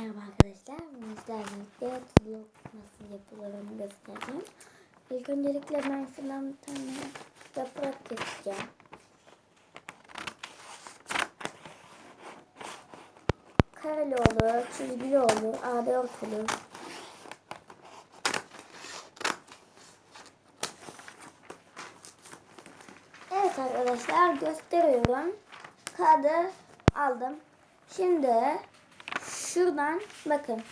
Merhaba arkadaşlar. Bugün sizlerle vlog nasıl yapılır onu göstereceğim. İlk öncelikle ben şuradan bir tane yaprak keseceğim. Kareli olur, çizgili olur, A4 olur. Evet arkadaşlar gösteriyorum. Kağıdı aldım. Şimdi şuradan bakın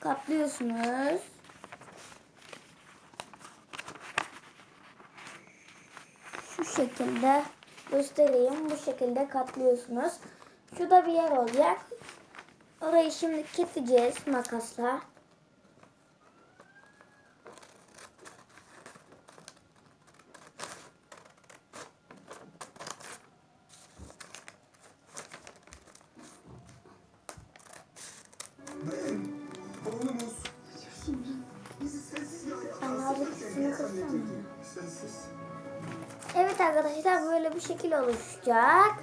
katlıyorsunuz. Şu şekilde göstereyim. Bu şekilde katlıyorsunuz. Şurada bir yer olacak. Orayı şimdi keseceğiz makasla. Evet arkadaşlar böyle bir şekil oluşacak.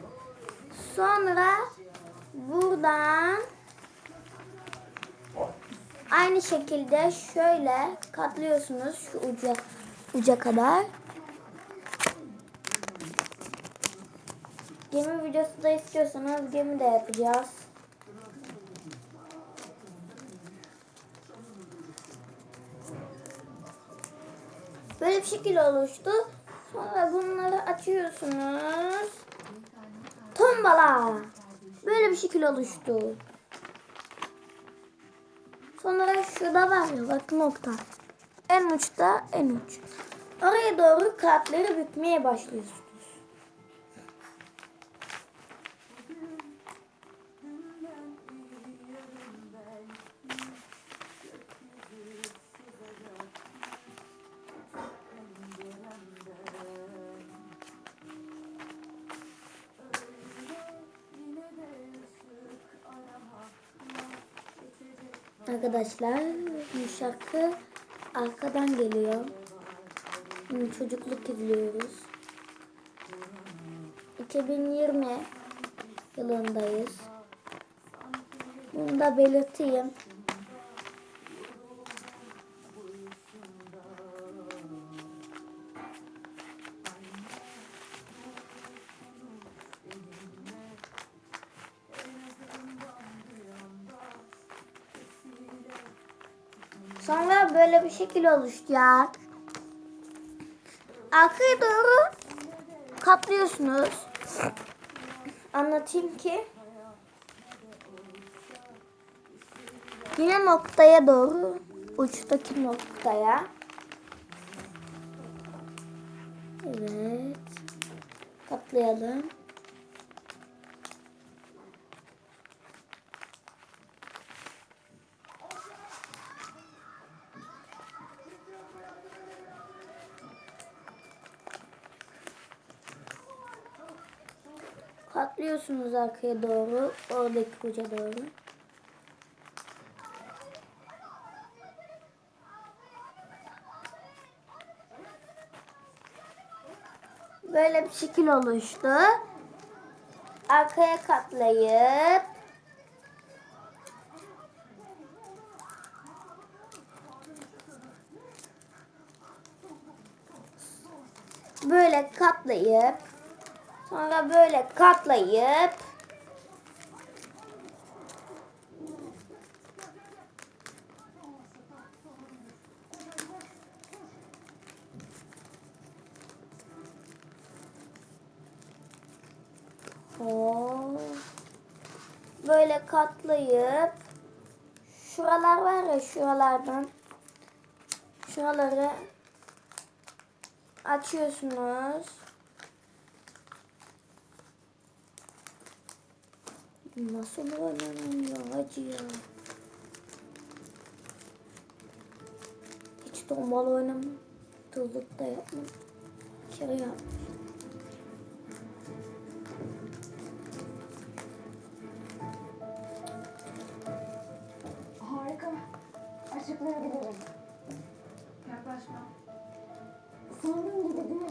Sonra buradan aynı şekilde şöyle katlıyorsunuz şu uca uca kadar. Gemi videosu da istiyorsanız gemi de yapacağız. Bir şekil oluştu. Sonra bunları açıyorsunuz. Tombala. Böyle bir şekil oluştu. Sonra şurada var ya bak nokta. En uçta en uç. Oraya doğru kartları bükmeye başlıyorsunuz. Arkadaşlar bu şarkı arkadan geliyor. Çocukluk izliyoruz. 2020 yılındayız. Bunu da belirteyim. Sonra böyle bir şekil oluşacak. Arkaya doğru katlıyorsunuz. Anlatayım ki. Yine noktaya doğru uçtaki noktaya. Evet. Katlayalım. Katlıyorsunuz arkaya doğru. Oradaki uca doğru. Böyle bir şekil oluştu. Arkaya katlayıp böyle katlayıp Sonra böyle katlayıp böyle katlayıp şuralar var ya şuralardan şuraları açıyorsunuz. Nasıl oynanıyor hacı ya? Hiç tombala oynamam. Tuzluk da yapmam. Kere yapmış. Harika. Açıklayabilirim. Yaklaşma. Sandığım gibi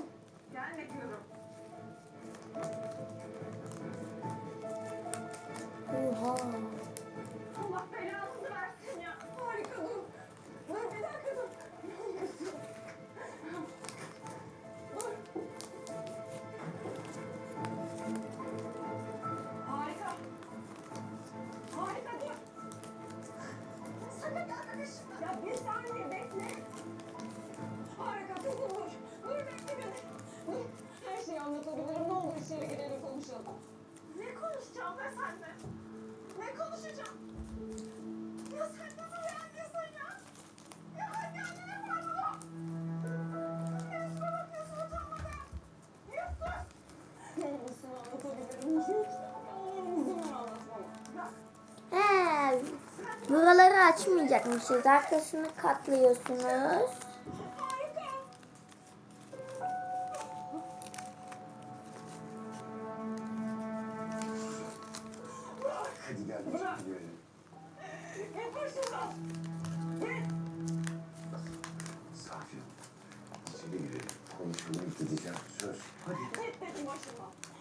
He, buraları açmayacakmışız. Arkasını katlıyorsunuz. Hadi gel içeri girelim. Git başımdan. Git.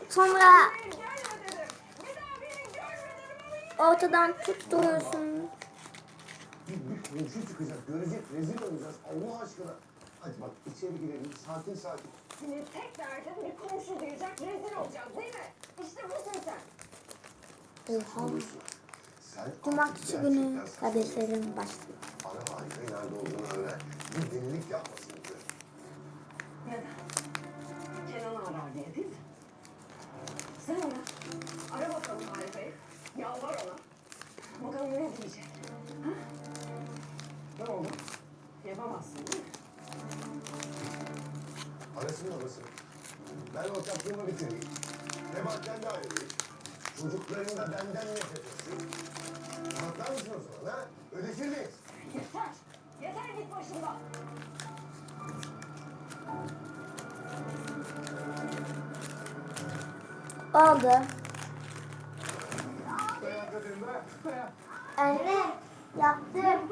Sonra ortadan tutturuyorsun. Bir, komşu çıkacak. Görecek. Rezil olacağız. Allah aşkına. Hadi bak içeri girelim. Sakin sakin. Senin tek derdin bir komşu duyacak, rezil olacağız değil mi? İşte busun sen. Oha. Olursun. Cumartesi günü kardeşlerim başlıyor. Ara harika nerede olduğunu öğren. Bir delilik yapmasın. diyor. Ya da Kenan'ı arar diye değil mi? Sen ara. Ara bakalım Harika'yı. Yalvar ona. Bakalım ne diyecek. Ha? Ne oldu? Yapamazsın değil mi? Arasın babasını. Ben ortaklığımı bitireyim. Nebatten de ayrılayım. Çocukların da benden nefret etsin. Rahatlar mısın o zaman ha? Ödeşir miyiz? Yeter. Yeter git başımdan. Oldu. Dayan Kadir'im dayan. Dayan. Anne yaptım.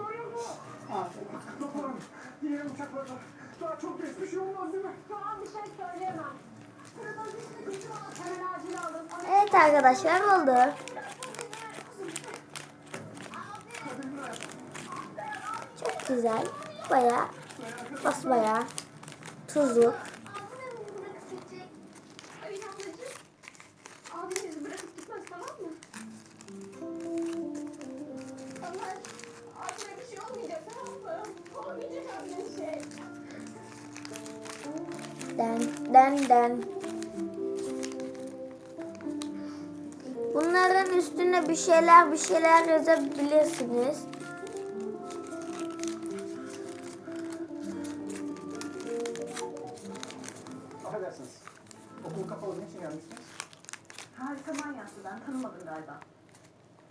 Toparım. Diğer uçaklar var. Daha çok geç bir şey olmaz değil mi? An bir şey söyleyemem. Evet arkadaşlar oldu. Çok güzel. Baya basbaya tuzluk. Ay ablacığım. Abim üstüne bir şeyler bir şeyler yazabilirsiniz. Affedersiniz. Okul kapalı niçin gelmiştiniz? Harika manyası ben tanımadım galiba.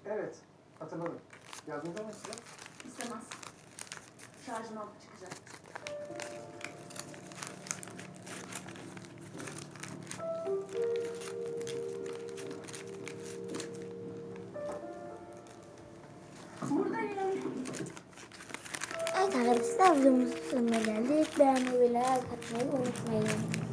Evet, hatırladım. Yardımcı olun size. İstemez. Şarjım alıp çıkacak. Arkadaşlar videomuzun sonuna geldik. Beğenmeyi ve like atmayı unutmayın.